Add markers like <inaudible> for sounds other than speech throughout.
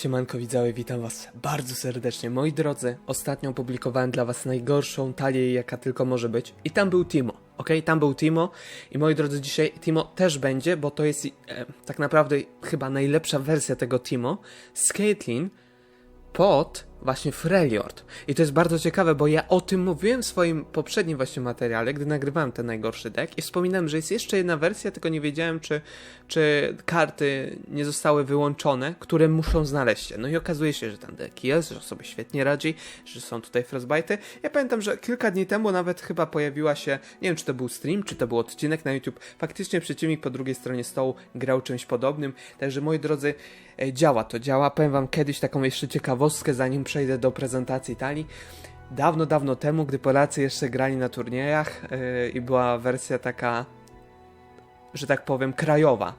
Siemanko widzowie, witam was bardzo serdecznie. Moi drodzy, ostatnio opublikowałem dla was najgorszą talię, jaka tylko może być. I tam był Timo, ok? Tam był Timo. I moi drodzy, dzisiaj Timo też będzie, bo to jest e, tak naprawdę chyba najlepsza wersja tego Timo z Caitlyn pod właśnie Freljord. I to jest bardzo ciekawe, bo ja o tym mówiłem w swoim poprzednim właśnie materiale, gdy nagrywałem ten najgorszy deck i wspominałem, że jest jeszcze jedna wersja, tylko nie wiedziałem, czy, czy karty nie zostały wyłączone, które muszą znaleźć się. No i okazuje się, że ten deck jest, że sobie świetnie radzi, że są tutaj frostbite. Ja pamiętam, że kilka dni temu nawet chyba pojawiła się, nie wiem czy to był stream, czy to był odcinek na YouTube, faktycznie przeciwnik po drugiej stronie stołu grał czymś podobnym, także moi drodzy, działa to, działa. Powiem wam kiedyś taką jeszcze ciekawostkę, zanim przejdę do prezentacji talii. Dawno, dawno temu, gdy Polacy jeszcze grali na turniejach yy, i była wersja taka, że tak powiem, krajowa.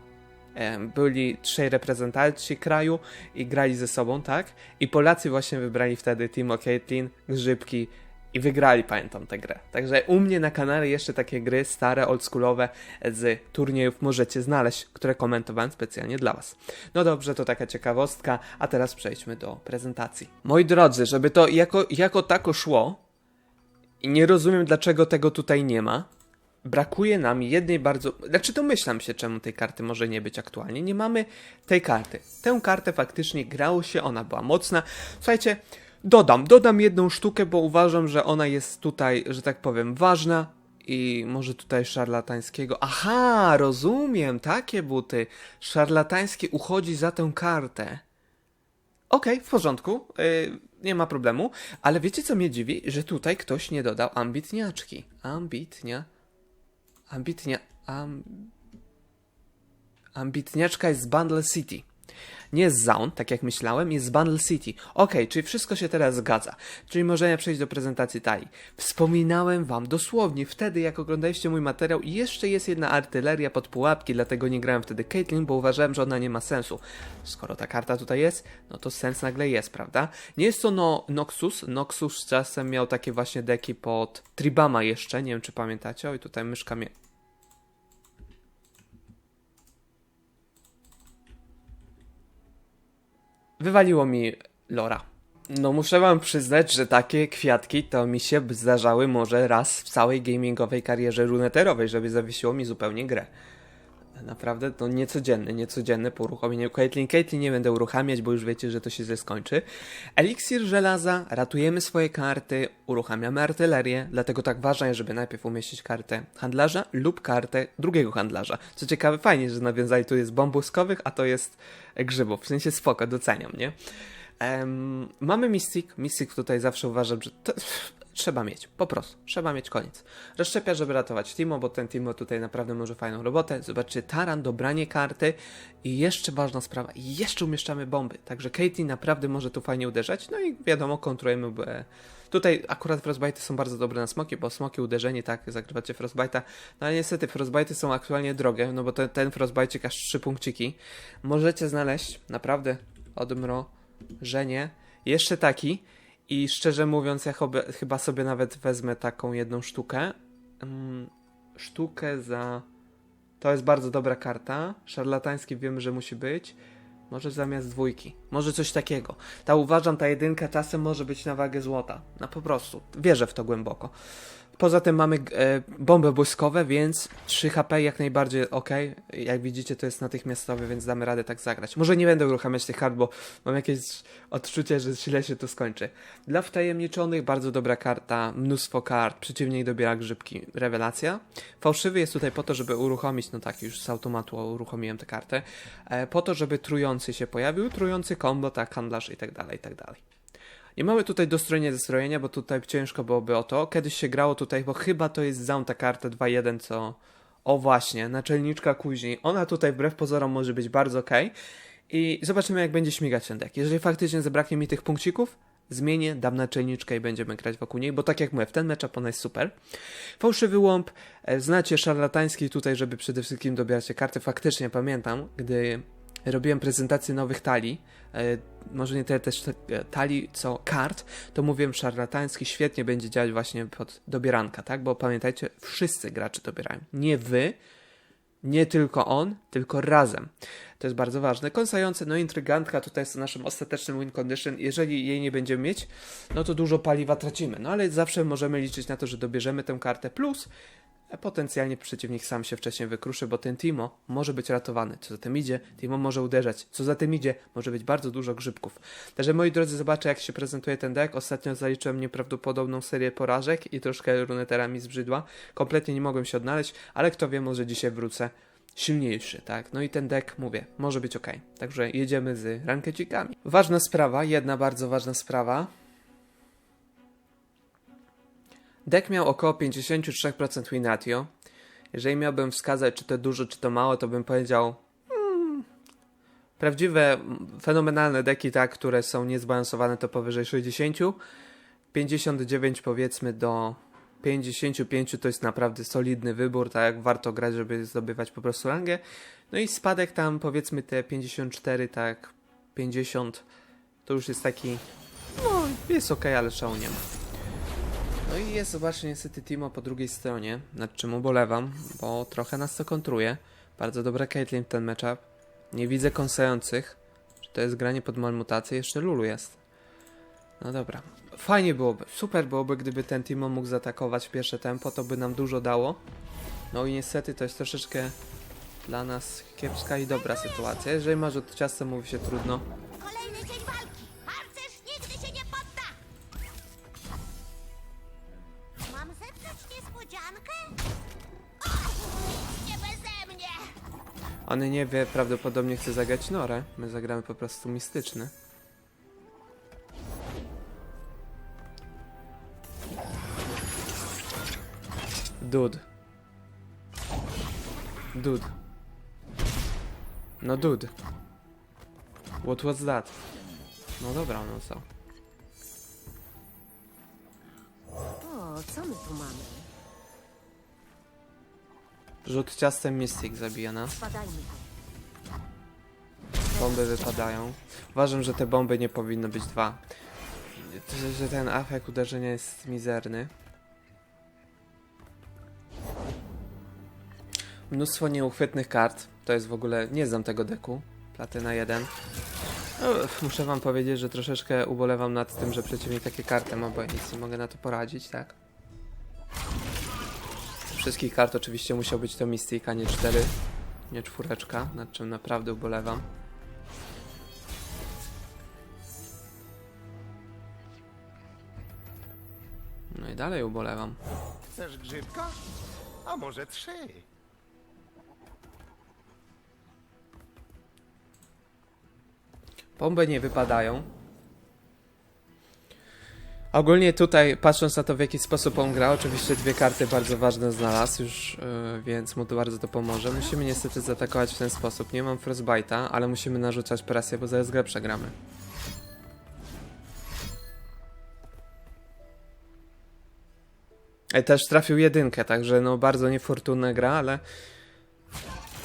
Yy, byli trzej reprezentanci kraju i grali ze sobą, tak? I Polacy właśnie wybrali wtedy Timo Caitlyn, Grzybki i wygrali, pamiętam tę grę. Także u mnie na kanale jeszcze takie gry stare, oldschoolowe z turniejów możecie znaleźć, które komentowałem specjalnie dla Was. No dobrze, to taka ciekawostka, a teraz przejdźmy do prezentacji. Moi drodzy, żeby to jako, jako tako szło, i nie rozumiem dlaczego tego tutaj nie ma, brakuje nam jednej bardzo. Znaczy, domyślam się, czemu tej karty może nie być aktualnie. Nie mamy tej karty. Tę kartę faktycznie grało się, ona była mocna. Słuchajcie, dodam, dodam jedną sztukę, bo uważam, że ona jest tutaj, że tak powiem, ważna. I może tutaj szarlatańskiego. Aha, rozumiem, takie buty. Szarlatańskie uchodzi za tę kartę. Okej, w porządku, yy, nie ma problemu, ale wiecie co mnie dziwi? Że tutaj ktoś nie dodał ambitniaczki. Ambitnia. Ambitnia. Am... Ambitniaczka jest z Bundle City. Nie jest Zaun, tak jak myślałem, jest Bundle City. Okej, czyli wszystko się teraz zgadza. Czyli możemy przejść do prezentacji talii. Wspominałem wam dosłownie wtedy, jak oglądaliście mój materiał, i jeszcze jest jedna artyleria pod pułapki, dlatego nie grałem wtedy Caitlyn, bo uważałem, że ona nie ma sensu. Skoro ta karta tutaj jest, no to sens nagle jest, prawda? Nie jest to no, Noxus. Noxus czasem miał takie właśnie deki pod Tribama jeszcze, nie wiem czy pamiętacie. Oj, tutaj myszka mnie wywaliło mi Lora. No muszę wam przyznać, że takie kwiatki to mi się zdarzały może raz w całej gamingowej karierze runeterowej, żeby zawiesiło mi zupełnie grę. Naprawdę to niecodzienny, niecodzienny po uruchomieniu Caitlyn. Caitlyn nie będę uruchamiać, bo już wiecie, że to się źle skończy. Eliksir żelaza, ratujemy swoje karty, uruchamiamy artylerię, dlatego tak ważne jest, żeby najpierw umieścić kartę handlarza lub kartę drugiego handlarza. Co ciekawe, fajnie, że nawiązali tu jest bomb błyskowych, a to jest grzybów. W sensie spoko, doceniam, nie? Em, mamy Mystic. Mystic tutaj zawsze uważam, że to, trzeba mieć. Po prostu. Trzeba mieć koniec. Rozszczepia, żeby ratować Timo, bo ten Timo tutaj naprawdę może fajną robotę. Zobaczcie, taran, dobranie karty i jeszcze ważna sprawa, jeszcze umieszczamy bomby. Także Katie naprawdę może tu fajnie uderzać. No i wiadomo, kontrujemy B. Tutaj akurat Frostbite są bardzo dobre na smoki, bo smoki uderzenie, tak, zagrywacie Frostbite'a. No ale niestety Frostbite są aktualnie drogie, no bo ten, ten Frostbite aż 3 punkciki. Możecie znaleźć naprawdę odmrożenie. Jeszcze taki. I szczerze mówiąc, ja chyba sobie nawet wezmę taką jedną sztukę. Mm, sztukę za. To jest bardzo dobra karta. Szarlatański wiemy, że musi być. Może zamiast dwójki. Może coś takiego. Ta uważam, ta jedynka czasem może być na wagę złota. No po prostu. Wierzę w to głęboko. Poza tym mamy e, bomby błyskowe, więc 3 HP jak najbardziej ok. Jak widzicie, to jest natychmiastowe, więc damy radę tak zagrać. Może nie będę uruchamiać tych kart, bo mam jakieś odczucie, że źle się to skończy. Dla wtajemniczonych bardzo dobra karta, mnóstwo kart, przeciwnik dobiera grzybki, rewelacja. Fałszywy jest tutaj po to, żeby uruchomić, no tak, już z automatu uruchomiłem tę kartę, e, po to, żeby trujący się pojawił, trujący combo, tak, handlarz i tak dalej, i tak dalej. Nie mamy tutaj dostrojenia zestrojenia, bo tutaj ciężko byłoby o to. Kiedyś się grało tutaj, bo chyba to jest zaun ta karta 2-1, co... O właśnie, naczelniczka kuźni. Ona tutaj wbrew pozorom może być bardzo ok. I zobaczymy jak będzie śmigać ten deck. Jeżeli faktycznie zabraknie mi tych punkcików, zmienię, dam naczelniczkę i będziemy grać wokół niej, bo tak jak mówię, w ten matchup ona jest super. Fałszywy łąb, e, znacie szarlatański tutaj, żeby przede wszystkim dobierać karty. Faktycznie pamiętam, gdy robiłem prezentację nowych talii, e, może nie tyle też te- e, talii, co kart, to mówiłem szarlatański świetnie będzie działać właśnie pod dobieranka, tak? Bo pamiętajcie, wszyscy gracze dobierają. Nie wy, Nie tylko on, tylko razem. To jest bardzo ważne. Kąsające, no intrygantka tutaj jest naszym ostatecznym win condition. Jeżeli jej nie będziemy mieć, no to dużo paliwa tracimy. No ale zawsze możemy liczyć na to, że dobierzemy tę kartę plus potencjalnie przeciwnik sam się wcześniej wykruszy, bo ten Timo może być ratowany. Co za tym idzie, Timo może uderzać. Co za tym idzie, może być bardzo dużo grzybków. Także moi drodzy, zobaczę jak się prezentuje ten deck. Ostatnio zaliczyłem nieprawdopodobną serię porażek i troszkę runeterami zbrzydła. Kompletnie nie mogłem się odnaleźć, ale kto wie, może dzisiaj wrócę silniejszy, tak? No i ten deck, mówię, może być ok. Także jedziemy z rankecikami. Ważna sprawa, jedna bardzo ważna sprawa. Deck miał około 53% win ratio. Jeżeli miałbym wskazać, czy to dużo, czy to mało, to bym powiedział. Hmm, prawdziwe, fenomenalne deki, tak, które są niezbalansowane, to powyżej 60. 59 powiedzmy do 55 to jest naprawdę solidny wybór, tak warto grać, żeby zdobywać po prostu rangę. No i spadek tam powiedzmy te 54, tak 50 to już jest taki, no jest ok, ale szału nie ma. No i jest właśnie niestety Timo po drugiej stronie, nad czym ubolewam, bo trochę nas to kontruje. Bardzo dobra Caitlyn ten matchup. Nie widzę kąsających. Czy to jest granie pod malmutację? Jeszcze Lulu jest. No dobra. Fajnie byłoby, super byłoby, gdyby ten Timo mógł zaatakować pierwsze tempo, to by nam dużo dało. No i niestety to jest troszeczkę dla nas kiepska i dobra sytuacja. Jeżeli masz od ciasta, mówi się trudno. On nie wie, prawdopodobnie chce zagrać Norę. My zagramy po prostu mistyczny. Dud. Dud. No dud. What was that? No dobra, no co? O, co my tu mamy? Rzut ciastem Mystic zabija. Spadajmy Bomby wypadają. Uważam, że te bomby nie powinno być dwa. Że, że ten efekt uderzenia jest mizerny. Mnóstwo nieuchwytnych kart. To jest w ogóle. Nie znam tego deku. Platyna 1. Uff, muszę wam powiedzieć, że troszeczkę ubolewam nad tym, że przeciwnik takie karty ma, bo ja nic nie mogę na to poradzić, tak? Wszystkich kart oczywiście musiał być to Mystic, a nie 4, nie czwóreczka, nad czym naprawdę ubolewam. No i dalej ubolewam. Chcesz grzybka? A może trzy? Bomby nie wypadają. Ogólnie tutaj, patrząc na to w jaki sposób on gra, oczywiście dwie karty bardzo ważne znalazł już, yy, więc mu to bardzo to pomoże. Musimy niestety zaatakować w ten sposób. Nie mam Frostbite'a, ale musimy narzucać presję, bo zaraz grę przegramy. Ej, też trafił jedynkę, także no bardzo niefortunna gra, ale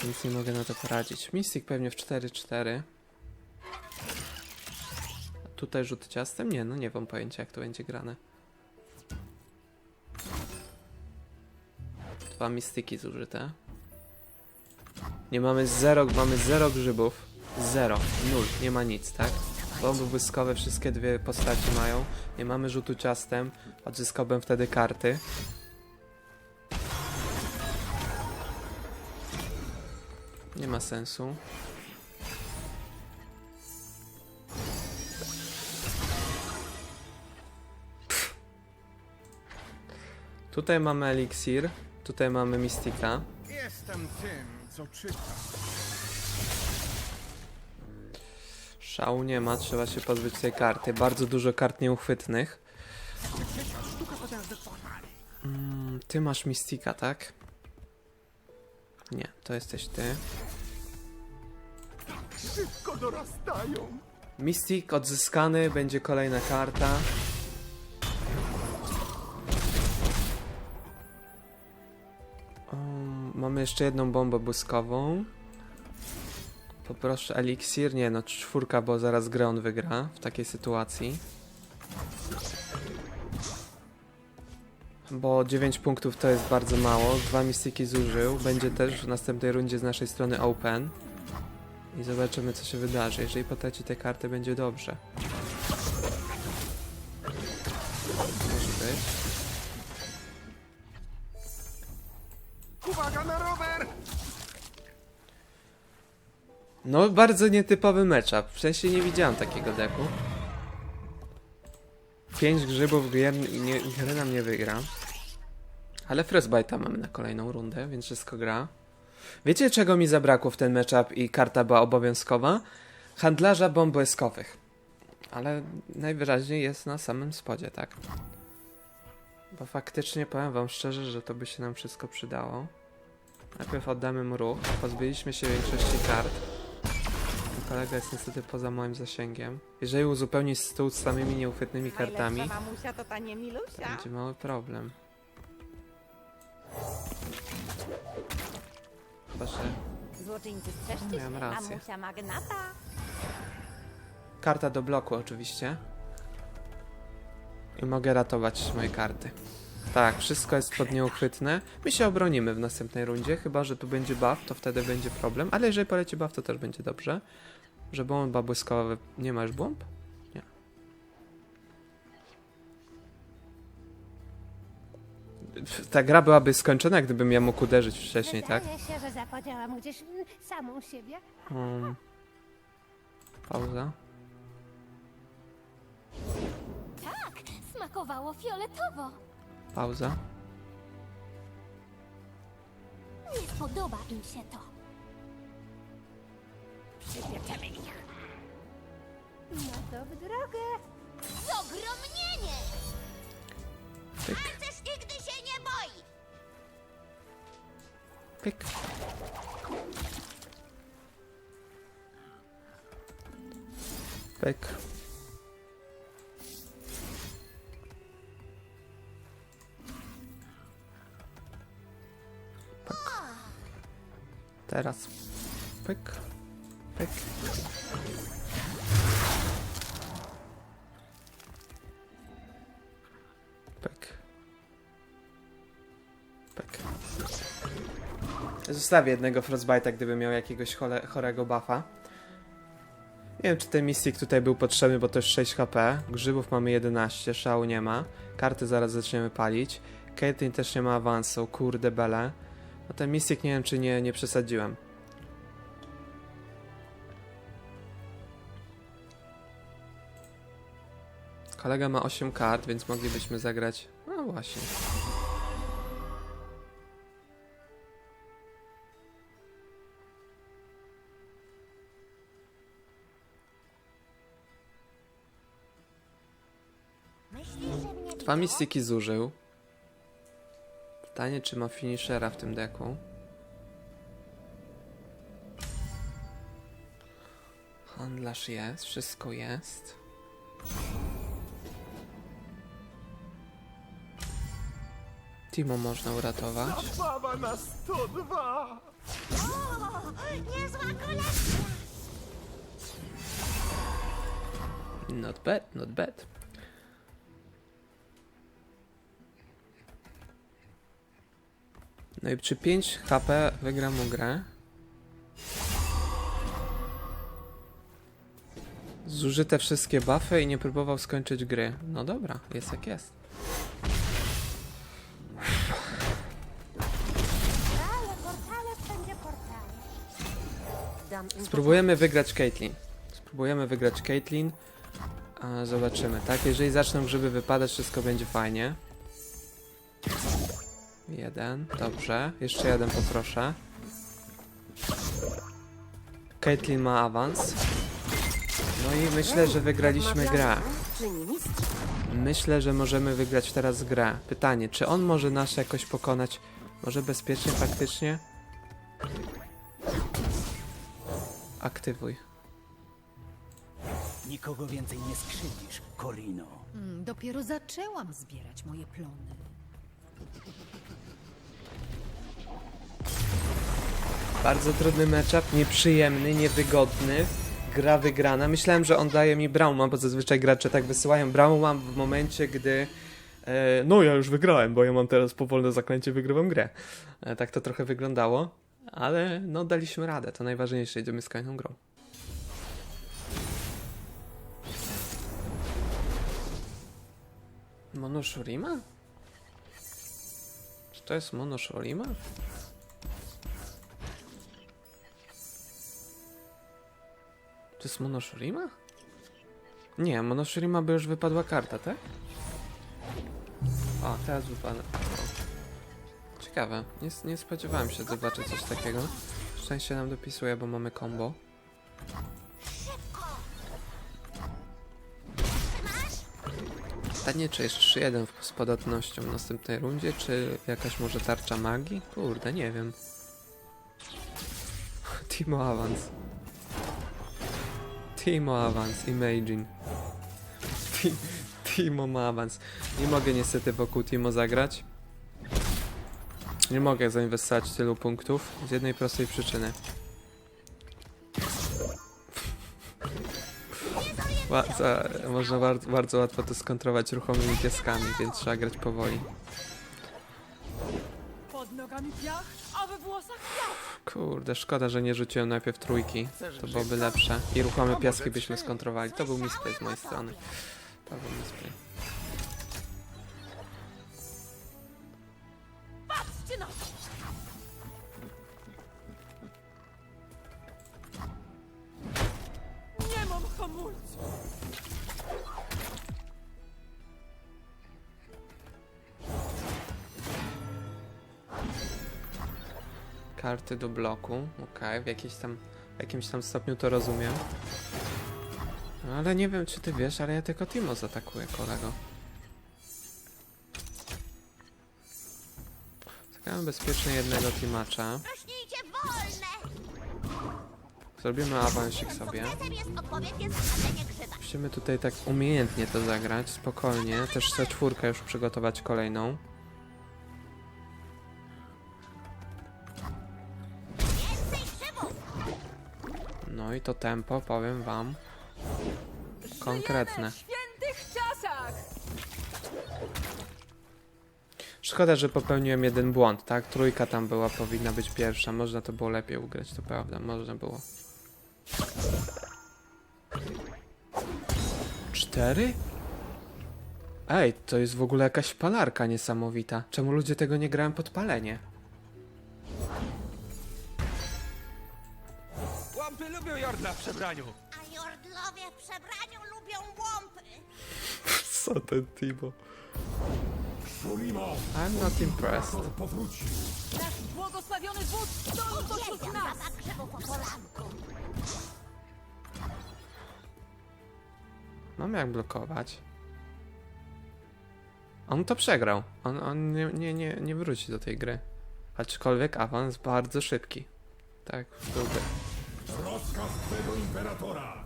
nic nie mogę na to poradzić. Mystic pewnie w 4-4. Tutaj rzut ciastem? Nie, no nie mam pojęcia jak to będzie grane. Dwa mistyki zużyte. Nie mamy zero, mamy zero grzybów. Zero, nul, nie ma nic, tak? Bomby błyskowe wszystkie dwie postaci mają. Nie mamy rzutu ciastem. Odzyskałbym wtedy karty. Nie ma sensu. Tutaj mamy eliksir, tutaj mamy mistika. Jestem tym, co czyta. Szału nie ma, trzeba się pozbyć tej karty. Bardzo dużo kart nieuchwytnych. Mm, ty masz mistika, tak? Nie, to jesteś ty. Szybko dorastają. Mystik odzyskany, będzie kolejna karta. Jeszcze jedną bombę błyskową. Poproszę eliksir. Nie no, czwórka, bo zaraz grę on wygra w takiej sytuacji. Bo 9 punktów to jest bardzo mało. Dwa mistyki zużył. Będzie też w następnej rundzie z naszej strony open. I zobaczymy co się wydarzy. Jeżeli potraci te karty, będzie dobrze. No, bardzo nietypowy matchup. W sensie nie widziałem takiego deku. Pięć grzybów gier nie, gry nam nie wygra. Ale Frostbite'a mamy na kolejną rundę, więc wszystko gra. Wiecie czego mi zabrakło w ten matchup i karta była obowiązkowa? Handlarza bomb błyskowych. Ale najwyraźniej jest na samym spodzie, tak? Bo faktycznie powiem wam szczerze, że to by się nam wszystko przydało. Najpierw oddamy mu ruch. Pozbyliśmy się większości kart. Kolega jest niestety poza moim zasięgiem. Jeżeli uzupełnić stół z samymi nieuchwytnymi kartami, Najlepsza mamusia to ta nie Milusia. będzie mały problem. Chyba, że Złoczyńcy Miałem się, rację. mamusia magnata. karta do bloku oczywiście. I mogę ratować moje karty. Tak, wszystko jest pod nieuchwytne. My się obronimy w następnej rundzie, chyba że tu będzie buff, to wtedy będzie problem. Ale jeżeli poleci buff, to też będzie dobrze. Że bomba błyskowa... Nie masz bomb? Nie. Ta gra byłaby skończona, gdybym ja mógł uderzyć wcześniej, tak? Wydaje się, że zapodziałam gdzieś mm, samą siebie. Um, pauza. Tak, smakowało fioletowo. Pauza. Nie podoba im się to. Przypieczymy ich. No to w drogę. Zogromnienie! Pyk, Harcerz nigdy się nie boi. pyk. Pyk. Pyk. Teraz. Pyk. Pyk. Pyk. Pyk. Zostawię jednego Frostbite'a, gdyby miał jakiegoś chorego buffa. Nie wiem, czy ten Mystic tutaj był potrzebny, bo to jest 6 HP. Grzybów mamy 11, szału nie ma. Karty zaraz zaczniemy palić. Caitlyn też nie ma awansu, kurde bele. No ten Mystic nie wiem, czy nie, nie przesadziłem. Kolega ma 8 kart, więc moglibyśmy zagrać... No właśnie. Dwa mistyki zużył. Pytanie, czy ma finishera w tym deku. Handlarz jest, wszystko jest. Timo można uratować. Zabawa na 102! O, niezła kolekcja! Not bad, not bad. No i przy 5 HP wygra mu grę. Zużyte wszystkie buffy i nie próbował skończyć gry. No dobra, jest jak jest. Spróbujemy wygrać Caitlyn. Spróbujemy wygrać Caitlyn. Zobaczymy, tak? Jeżeli zaczną grzyby wypadać, wszystko będzie fajnie. Jeden, dobrze. Jeszcze jeden poproszę. Caitlyn ma awans. No i myślę, że wygraliśmy grę. Myślę, że możemy wygrać teraz grę. Pytanie, czy on może nas jakoś pokonać? Może bezpiecznie, faktycznie? Aktywuj. Nikogo więcej nie skrzywdzisz, Corino. Mm, Dopiero zaczęłam zbierać moje plony. Bardzo trudny matchup, nieprzyjemny, niewygodny. Gra wygrana. Myślałem, że on daje mi Brauma, bo zazwyczaj gracze tak wysyłają Brauma w momencie, gdy E, no, ja już wygrałem, bo ja mam teraz powolne zaklęcie, wygrywam grę. E, tak to trochę wyglądało, ale no daliśmy radę, to najważniejsze, idziemy z kolejną grą. Monoshorima? Czy to jest Monoshorima? To jest Monoshorima? Nie, Monoshorima by już wypadła karta, tak? O, teraz wypada. Ciekawe. Nie, nie spodziewałem się zobaczyć coś takiego. Szczęście nam dopisuje, bo mamy combo. Pytanie, czy jest 3-1 z podatnością w następnej rundzie, czy jakaś może tarcza magii? Kurde, nie wiem. <laughs> Timo Awans. Timo Awans, Imagine. Ti- Timo ma awans. Nie mogę niestety wokół Timo zagrać. Nie mogę zainwestować tylu punktów z jednej prostej przyczyny. Ba za, można bar bardzo łatwo to skontrować ruchomymi pieskami, więc trzeba grać powoli. Pod nogami piach, a we włosach piach. Kurde, szkoda, że nie rzuciłem najpierw trójki. To byłoby lepsze. I ruchome piaski byśmy skontrowali. To był misplay z mojej strony. To był misplay. Do bloku. Okej, w, jakiejś tam, w jakimś tam stopniu to rozumiem. No, ale nie wiem, czy ty wiesz, ale ja tylko Timo zaatakuję, kolego. Zagramy bezpiecznie jednego wolne! Zrobimy awansik sobie. Musimy tutaj tak umiejętnie to zagrać, spokojnie. Też chcę czwórkę już przygotować kolejną. I to tempo, powiem wam, konkretne. Szkoda, że popełniłem jeden błąd, tak? Trójka tam była, powinna być pierwsza. Można to było lepiej ugrać, to prawda, można było. Cztery? Ej, to jest w ogóle jakaś palarka niesamowita. Czemu ludzie tego nie grają pod palenie? Lubią Jordla w przebraniu. A jordlowie w przebraniu lubią łąpy. <laughs> Co ten Timo? I'm not impressed. Nasz błogosławiony wódz stoi pośród nas! Mam jak blokować. On to przegrał. On, on nie, nie, nie, nie wróci do tej gry. Aczkolwiek awans bardzo szybki. Tak, byłby. Rozkaz twego imperatora!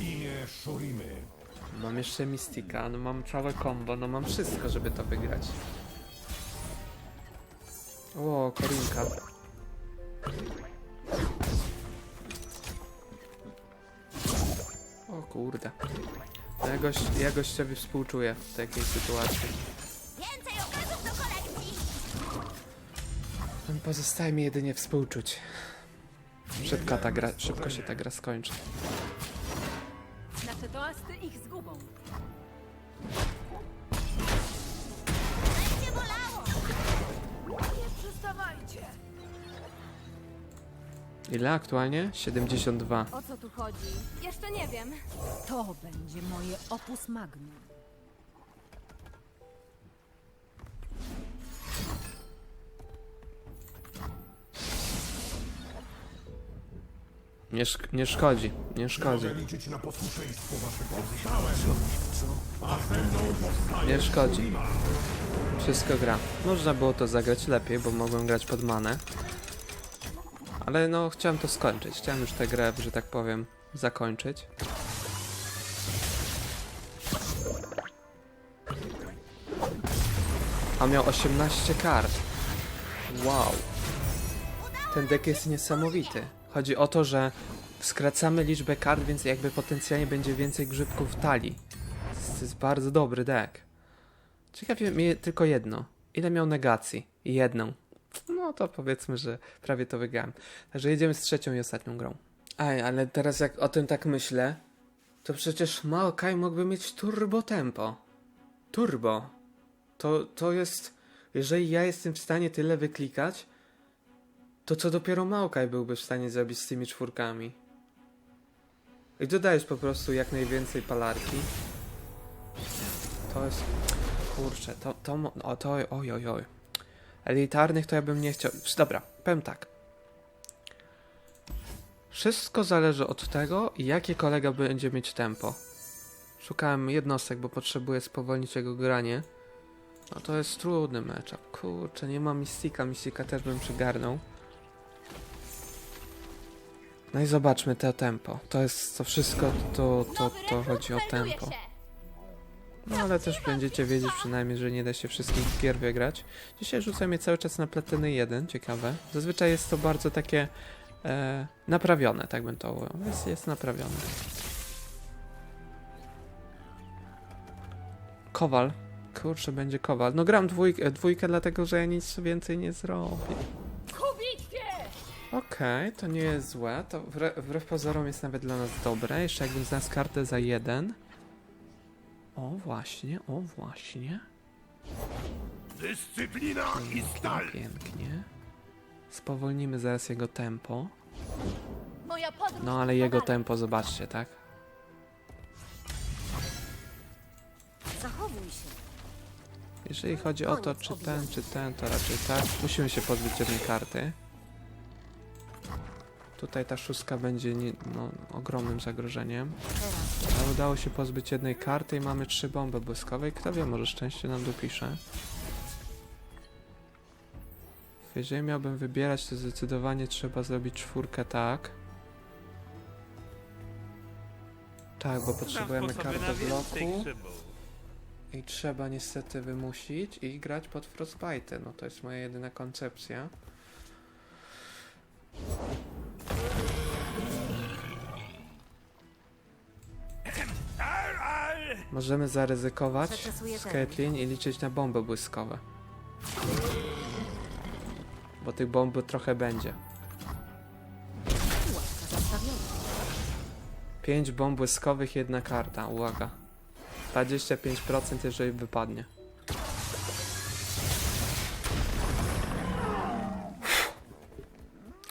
Imię Shurimy. Mam jeszcze Mystika, no mam całe combo, no mam wszystko, żeby to wygrać. O, Korinka. O kurde. No Ja, gość, ja gościowi współczuję w takiej sytuacji. Pozostaje mi jedynie współczuć. Szybko, ta gra, szybko się ta gra skończy. Nasze toasty ich zgubą. Będzie bolało! Nie przystawajcie! Ile aktualnie? 72. O co tu chodzi? Jeszcze nie wiem. To będzie moje opus magnum. Nie, szk- nie szkodzi, nie szkodzi. Mogę liczyć na posłuszeństwo waszego Powstałem! A ze mną powstaje Nie szkodzi. Wszystko gra. Można było to zagrać lepiej, bo mogłem grać pod manę. Ale no, chciałem to skończyć. Chciałem już tę grę, że tak powiem, zakończyć. A miał 18 kart. Wow. Ten deck jest niesamowity. Chodzi o to, że Skracamy liczbę kart, więc jakby potencjalnie będzie więcej grzybków w talii. To jest bardzo dobry deck. Ciekawie mnie tylko jedno. Ile miał negacji? Jedną. No to powiedzmy, że prawie to wygrałem. Także jedziemy z trzecią i ostatnią grą. Aj, ale teraz jak o tym tak myślę, to przecież Maokai mógłby mieć turbo tempo. Turbo. To, to jest... Jeżeli ja jestem w stanie tyle wyklikać, to co dopiero Maokai byłby w stanie zrobić z tymi czwórkami. I dodajesz po prostu jak najwięcej palarki. To jest... Kurczę, to... to o, to... Oj, oj, oj. Elitarnych to ja bym nie chciał... Dobra, powiem tak. Wszystko zależy od tego, jakie kolega będzie mieć tempo. Szukałem jednostek, bo potrzebuję spowolnić jego granie. No to jest trudny matchup. Kurczę, nie ma Mystika. Mystika też bym przygarnął. No i zobaczmy to tempo. To jest to wszystko, to, to, to chodzi o tempo. No ale też będziecie wiedzieć przynajmniej, że nie da się wszystkich gier wygrać. Dzisiaj rzucam je cały czas na platyny 1, ciekawe. Zazwyczaj jest to bardzo takie e, naprawione, tak bym to ujął. Jest, jest naprawione. Kowal. Kurczę, będzie kowal. No gram dwójkę, dwójkę dlatego, że ja nic więcej nie zrobię. Okej, to nie jest złe. To wre, wbrew pozorom jest nawet dla nas dobre. Jeszcze jakbym znalazł kartę za jeden. O właśnie, o właśnie. Dyscyplina i stal! Pięknie. Spowolnimy zaraz jego tempo. No ale jego tempo zobaczcie, tak? Zachowuj się. Jeżeli chodzi o to, czy ten, czy ten, to raczej tak. Musimy się pozbyć jednej karty. Tutaj ta szóstka będzie nie, no, ogromnym zagrożeniem. Ale udało się pozbyć jednej karty i mamy trzy bomby błyskowe i kto wie, może szczęście nam dopisze. Jeżeli miałbym wybierać, to zdecydowanie trzeba zrobić czwórkę tak. Tak, bo potrzebujemy kartę bloku. I trzeba niestety wymusić i grać pod Frostbite. No to jest moja jedyna koncepcja. Możemy zaryzykować z. Caitlyn i liczyć na bomby błyskowe. Bo tych bomb trochę będzie. 5 bomb błyskowych, jedna karta. Uwaga. 25% jeżeli wypadnie.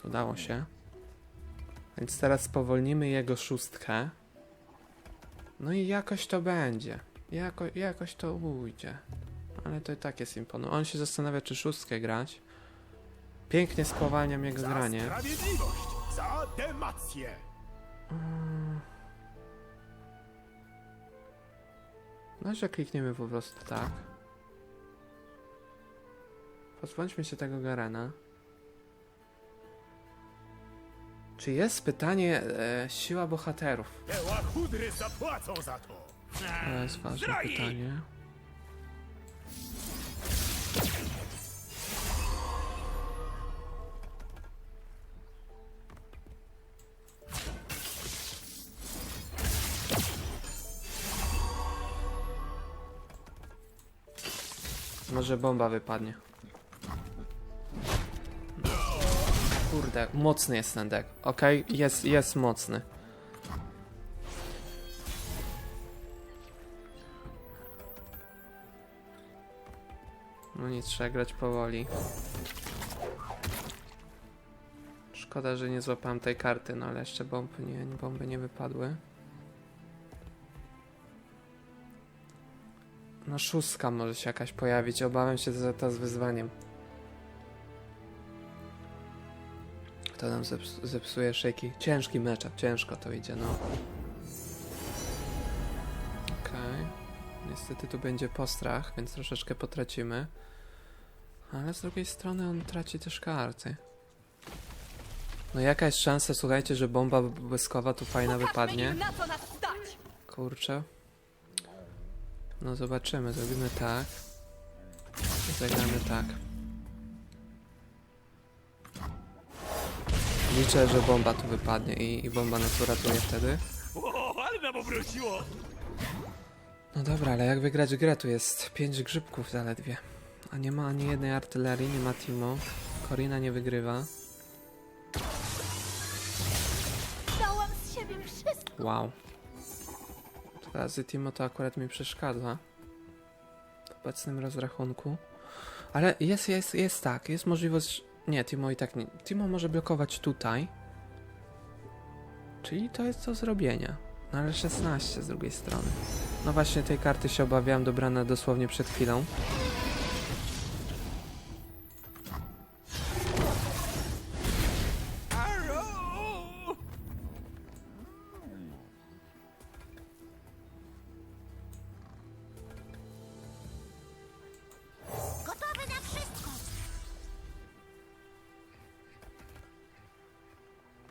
Udało się. Więc teraz spowolnimy jego szóstkę. No i jakoś to będzie. Jako, jakoś to ujdzie. Ale to i tak jest imponujące. On się zastanawia, czy szóstkę grać. Pięknie spowalniam jego Za granie. sprawiedliwość! Za demację! No, że klikniemy po prostu tak. Pozbądźmy się tego Garena. Czy jest pytanie e, siła bohaterów? Te łachudry zapłacą za to! To jest ważne pytanie. Może bomba wypadnie. Kurde, mocny jest ten deck. Okej, jest, jest mocny. No nie trzeba grać powoli. Szkoda, że nie złapałem tej karty, no ale jeszcze bomby nie, bomby nie wypadły. No szóstka może się jakaś pojawić, obawiam się za to z wyzwaniem. To nam zeps zepsuje szyki. Ciężki matchup, ciężko to idzie, no. Okej. Niestety tu będzie postrach, więc troszeczkę potracimy. Ale z drugiej strony on traci też karty. No jaka jest szansa, słuchajcie, że bomba błyskowa tu fajna wypadnie? Kurczę. No zobaczymy, zrobimy tak. Zagramy tak. Liczę, że bomba tu wypadnie i, i bomba nas uratuje wtedy. No dobra, ale jak wygrać grę? Tu jest 5 grzybków zaledwie. A nie ma ani jednej artylerii, nie ma Timo. Korina nie wygrywa. Dałam z siebie wszystko. Wow. Razy Timo to akurat mi przeszkadza. W obecnym rozrachunku. Ale jest, jest, jest tak, jest możliwość... Nie, Timo i tak nie... Timo może blokować tutaj. Czyli to jest do zrobienia. No ale 16 z drugiej strony. No właśnie tej karty się obawiałem, dobrane dosłownie przed chwilą.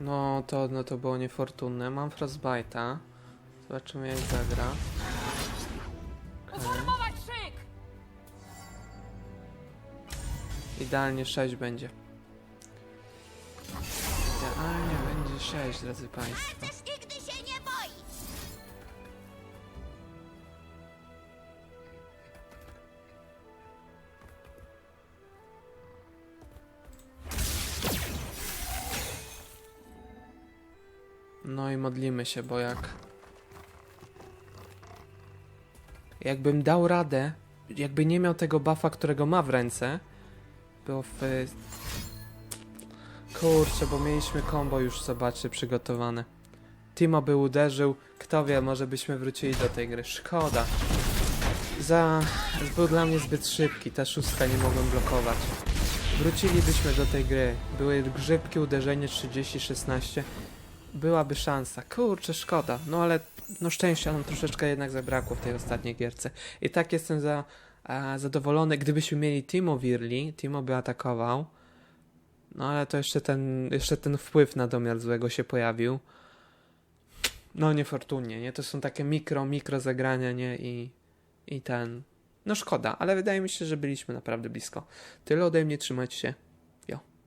No to, no to było niefortunne. Mam Frostbite'a. Zobaczymy jak zagra. Idealnie 6 będzie. Idealnie będzie 6, drodzy Państwo. Modlimy się, bo jak. Jakbym dał radę, jakby nie miał tego buffa, którego ma w ręce, było w. Kurczę, bo mieliśmy combo już, zobaczcie, przygotowane. Timo by uderzył, kto wie, może byśmy wrócili do tej gry. Szkoda. Za. Był dla mnie zbyt szybki, ta szóstka nie mogłem blokować. Wrócilibyśmy do tej gry. Były grzybki, uderzenie 30-16 byłaby szansa. Kurczę, szkoda. No ale no szczęścia nam troszeczkę jednak zabrakło w tej ostatniej gierce. I tak jestem za, e, zadowolony. Gdybyśmy mieli Timo Wirli, Timo by atakował. No ale to jeszcze ten, jeszcze ten wpływ na domiar złego się pojawił. No niefortunnie, nie? To są takie mikro, mikro zagrania, nie? I, i ten... No szkoda, ale wydaje mi się, że byliśmy naprawdę blisko. Tyle ode mnie, trzymajcie się.